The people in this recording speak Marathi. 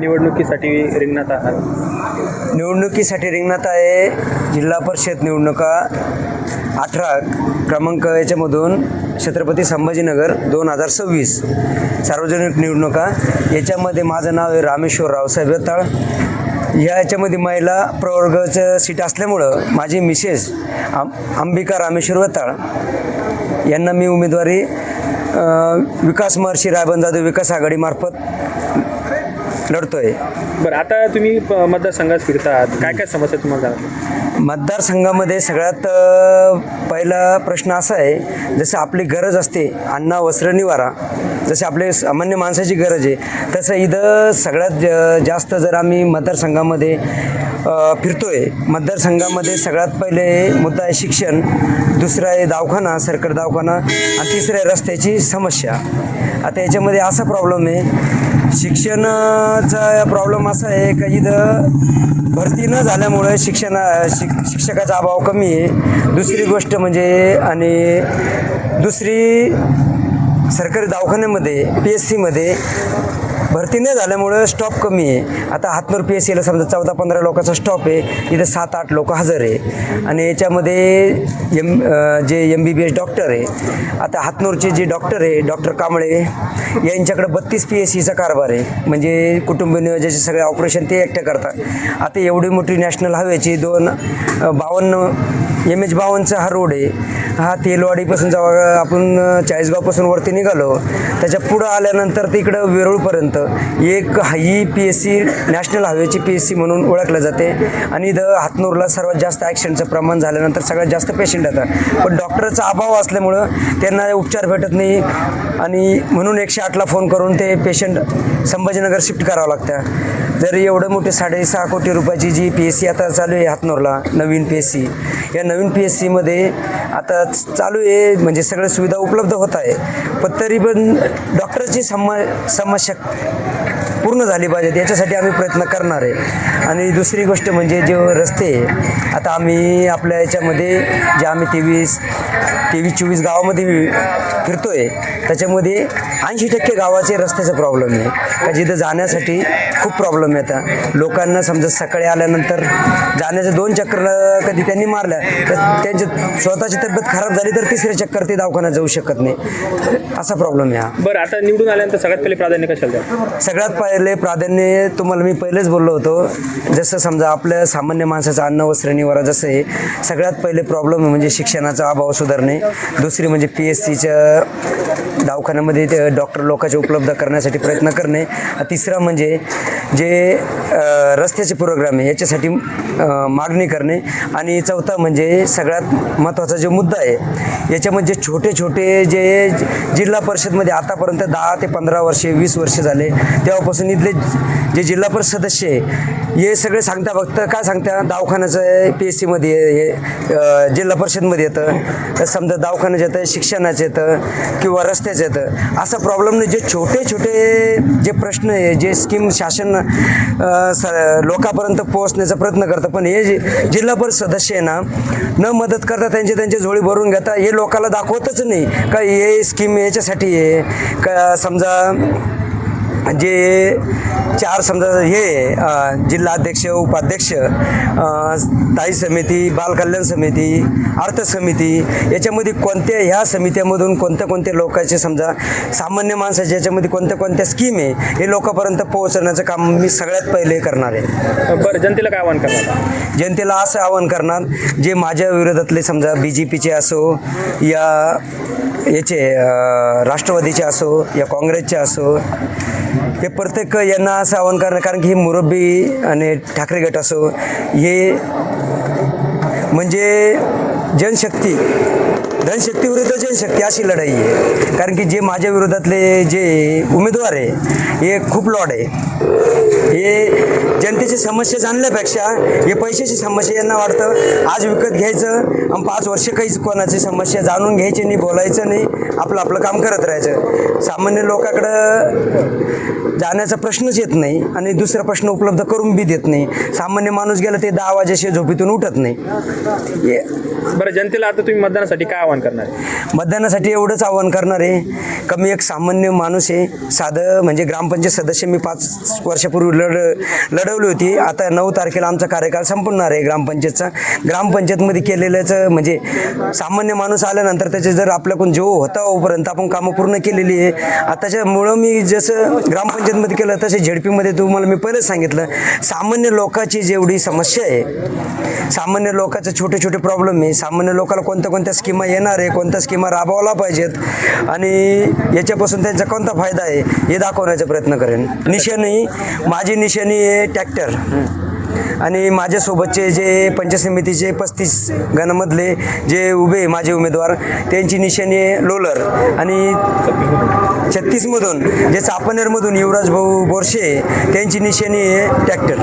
निवडणुकीसाठी रिंगणात आहात? निवडणुकीसाठी रिंगणात आहे जिल्हा परिषद निवडणुका अठरा क्रमांक याच्यामधून छत्रपती संभाजीनगर दोन हजार सव्वीस. सार्वजनिक निवडणुका. याच्यामध्ये माझं नाव आहे रामेश्वर रावसाहेब यताळ या याच्यामध्ये महिला प्रवर्गाचं सीट असल्यामुळं माझी मिसेस आम अंबिका रामेश्वर वताळ यांना मी उमेदवारी विकास महर्षी रायबन जाधव विकास आघाडीमार्फत लढतोय बरं आता तुम्ही प- मतदारसंघात फिरता आहात काय काय समस्या तुम्हाला जाणवतात? मतदारसंघामध्ये सगळ्यात अ, पहिला प्रश्न असा आहे जसं आपली गरज असते अन्न वस्त्र निवारा जसे आपले सामान्य माणसाची गरज आहे तसं इथं सगळ्यात ज- जास्त जर आम्ही मतदारसंघामध्ये अ, फिरतोय मतदारसंघामध्ये सगळ्यात पहिले मुद्दा आहे शिक्षण दुसरा आहे दवाखाना सरकारी दवाखाना आणि तिसरं आहे रस्त्याची समस्या. आता याच्यामध्ये असा प्रॉब्लेम आहे शिक्षणाचा प्रॉब्लेम असा आहे का इथं भरती न झाल्यामुळे शिक्षणा शिक शिक्षकाचा अभाव कमी आहे. दुसरी गोष्ट म्हणजे आणि दुसरी सरकारी दवाखान्यामध्ये पी एस सीमध्ये भरती न झाल्यामुळं स्टॉप कमी आहे. आता हातनूर पी एस सीला समजा चौदा पंधरा लोकांचा स्टॉप आहे. इथं सात आठ लोक हजर आहे. आणि याच्यामध्ये M J M B B S doctor आहे आता हातनूरचे जे डॉक्टर आहे डॉक्टर कांबळे यांच्याकडे बत्तीस पी एस सीचा कारभार आहे. म्हणजे कुटुंब नियोजनाचे सगळे ऑपरेशन ते एकटे करतात. आता एवढी मोठी नॅशनल हायवेची दोन बावन्न एम एच बावनचा हा रोड आहे. हा तेलवाडीपासून जेव्हा आपण चाळीसगावपासून वरती निघालो त्याच्या पुढं आल्यानंतर तिकडं वेरूळपर्यंत एक हाई पी एस सी नॅशनल हायवेची पी एस सी म्हणून ओळखलं जाते. आणि द हातनूरला सर्वात जास्त ॲक्सिडेंटचं प्रमाण झाल्यानंतर सगळ्यात जास्त पेशंट येतात. पण डॉक्टरचा अभाव असल्यामुळं त्यांना उपचार भेटत नाही. आणि म्हणून एकशे आठला फोन करून ते पेशंट संभाजीनगर शिफ्ट करावं लागतं. जर एवढं मोठे साडेसहा कोटी रुपयाची जी पी एस सी आता चालू आहे हातनूरला नवीन पी एस सी या नवीन पी एस सीमध्ये आता चालू आहे म्हणजे सगळ्या सुविधा उपलब्ध होत आहे. पण तरी पण डॉक्टरची सम समस्या Thank you. पूर्ण झाली पाहिजे याच्यासाठी आम्ही प्रयत्न करणार आहे. आणि दुसरी गोष्ट म्हणजे जे रस्ते आता आम्ही आपल्या याच्यामध्ये जे आम्ही तेवीस तेवीस चोवीस गावामध्ये फिरतोय त्याच्यामध्ये ऐंशी टक्के गावाचे रस्त्याचा प्रॉब्लेम आहे. का जिथं जाण्यासाठी खूप प्रॉब्लेम येतात लोकांना समजा सकाळी आल्यानंतर जाण्याच्या दोन चक्कर कधी त्यांनी मारल्या तर त्यांची स्वतःची तब्येत खराब झाली तर तिसऱ्या चक्कर ते दवाखान्यात जाऊ शकत नाही. असा प्रॉब्लेम आहे हा. बरं आता निवडून आल्यानंतर सगळ्यात पहिले प्राधान्य कशाला द्या सगळ्यात पहिले प्राधान्य तुम्हाला मी पहिलेच बोललो होतो. जसं समजा आपल्या सामान्य माणसाचं अन्न वस्त्र निवारा जसं आहे सगळ्यात पहिले प्रॉब्लेम म्हणजे शिक्षणाचा अभाव सुधारणे. दुसरी म्हणजे पी एस सीच्या दवाखान्यामध्ये ते डॉक्टर लोकांचे उपलब्ध करण्यासाठी प्रयत्न करणे. तिसरा म्हणजे जे रस्त्याचे प्रोग्राम आहे याच्यासाठी मागणी करणे. आणि चौथा म्हणजे सगळ्यात महत्त्वाचा जो मुद्दा आहे याच्यामध्ये छोटे छोटे जे जिल्हा परिषदमध्ये आतापर्यंत दहा ते पंधरा वर्षे वीस वर्षे झाले. तेव्हापासून इथले जे जिल्हा परिषद सदस्य आहे हे सगळे सांगता फक्त काय सांगता दवाखान्याचं पी एस सीमध्ये हे जिल्हा परिषदमध्ये येतं. तर समजा दवाखान्याचं येतं शिक्षणाचं येतं किंवा रस्त्याचं येतं असा प्रॉब्लेम नाही. जे छोटे छोटे जे प्रश्न आहे जे स्कीम शासन स लोकांपर्यंत पोहोचण्याचा प्रयत्न करतं पण हे जे जिल्हा परिषद सदस्य आहे ना न मदत करता त्यांचे त्यांचे झोळी भरून घेता हे लोकांना दाखवतच नाही. का हे स्कीम याच्यासाठी आहे? का समजा जे चार समजा हे जिल्हाध्यक्ष उपाध्यक्ष स्थायी समिती बालकल्याण समिती अर्थ समिती याच्यामध्ये कोणत्या ह्या समित्यामधून कोणत्या कोणत्या लोकांचे समजा सामान्य माणसाच्या याच्यामध्ये कोणत्या कोणत्या स्कीम आहे हे लोकांपर्यंत पोहोचवण्याचं काम मी सगळ्यात पहिले करणार आहे. बरं जनतेला काय आव्हान करणार? जनतेला असं आवाहन करणार जे माझ्या विरोधातले समजा बी जे पीचे असो या याचे राष्ट्रवादीचे असो या काँग्रेसचे असो हे प्रत्येक यांना असं आवाहन करणं कारण की हे मुरब्बी आणि ठाकरे गट असो हे म्हणजे जनशक्ती धनशक्ती विरुद्ध जनशक्ती अशी लढाई आहे. कारण की जे माझ्या विरोधातले जे उमेदवार आहे हे खूप लॉड आहे. हे जनतेची समस्या जाणल्यापेक्षा हे पैशाची समस्या यांना वाटतं. आज विकत घ्यायचं आणि पाच वर्ष काहीच कोणाची समस्या जाणून घ्यायची नाही बोलायचं नाही. आपलं आपलं काम करत राहायचं. सामान्य लोकांकडं जाण्याचा प्रश्नच येत नाही आणि दुसरा प्रश्न उपलब्ध करून बी देत नाही. सामान्य माणूस गेला ते दहा वाजेशिवाय झोपेतून उठत नाही. बरं जनतेला आता तुम्ही मतदानासाठी काय आव्हान करणार? मतदानासाठी एवढंच आव्हान करणार आहे. कमी एक सामान्य माणूस आहे. साधं म्हणजे ग्रामपंचायत सदस्य मी पाच वर्षापूर्वी लढ लढवली होती. आता नऊ तारखेला आमचा कार्यकाळ संपणार आहे ग्रामपंचायतचा. ग्रामपंचायतमध्ये केलेल्याचं म्हणजे सामान्य माणूस आल्यानंतर त्याचे जर आपल्याकडून जेव होता होपर्यंत आपण कामं पूर्ण केलेली आहे. आताच्यामुळं मी जसं ग्रामपंचायतमध्ये केलं तसे झेडपीमध्ये तुम्हाला मी पहिलेच सांगितलं. सामान्य लोकांची जेवढी समस्या आहे सामान्य लोकांचे छोटे छोटे प्रॉब्लेम आहे. सामान्य लोकाला कोणत्या कोणत्या स्कीमा येणार आहे कोणत्या स्कीमा राबवायला पाहिजेत आणि याच्यापासून त्यांचा कोणता फायदा आहे हे दाखवण्याचा प्रयत्न करेन. निशाणी माझी निशाणी आहे ट्रॅक्टर. आणि माझ्यासोबतचे जे पंचायत समितीचे पस्तीस गणामधले जे उभे माझे उमेदवार त्यांची निशाणी आहे लोलर. आणि छत्तीसमधून जे चापनेरमधून युवराज भाऊ बोरशे त्यांची निशाणी आहे ट्रॅक्टर.